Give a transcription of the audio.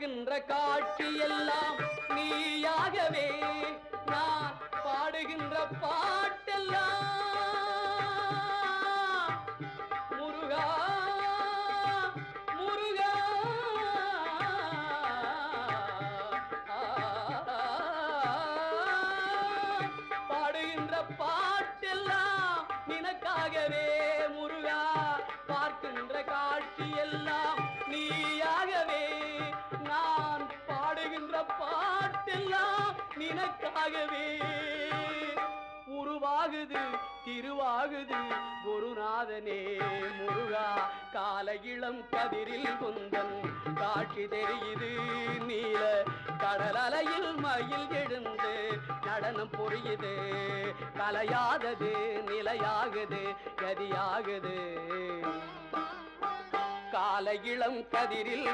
பார்க்கின்ற காட்சி எல்லாம் நீயாகவே நான் பாடுகின்ற பாட்டெல்லாம். முருகா முருகா. பாடுகின்ற பாட்டெல்லாம் நினக்காகவே நினக்காகவே. உருவாகுது திருவாகுது குருநாதனே. முருகா கால இளம் கதிரில் குந்தன். காட்சி தெரியுது நீல கடல் அலையில் மயில் எழுந்து. நடனம் புரியுது கலையாதது நிலையாகுது கதியாகுது. கால இளம் கதிரில்